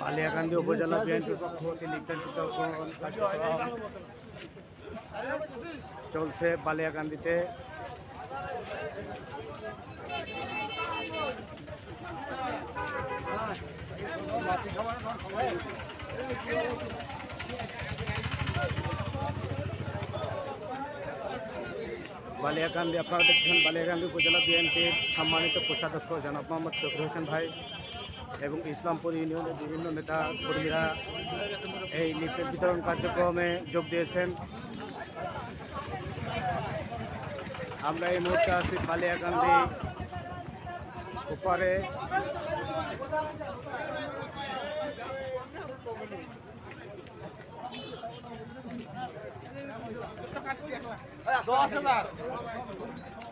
কালিয়াকান্দি উপজেলা বিএনপির পক্ষ হতে কার্যক্রম। চলছে বালিয়াকান্দিতে। বালিয়াকান্দি আপনারা দেখছেন বালিয়াকান্দি উপজেলা বিএনপির সম্মানিত কোষাধ্যক্ষ জনাব মোহাম্মদ শফির হোসেন ভাই এবং ইসলামপুর ইউনিয়নের বিভিন্ন নেতা কর্মীরা এই লিফলেট বিতরণ কার্যক্রমে যোগ দিয়েছেন। আমরা এই মুহূর্তে আছি বালিয়াকান্দি ওপারে। 哎呀，走啊，兄弟。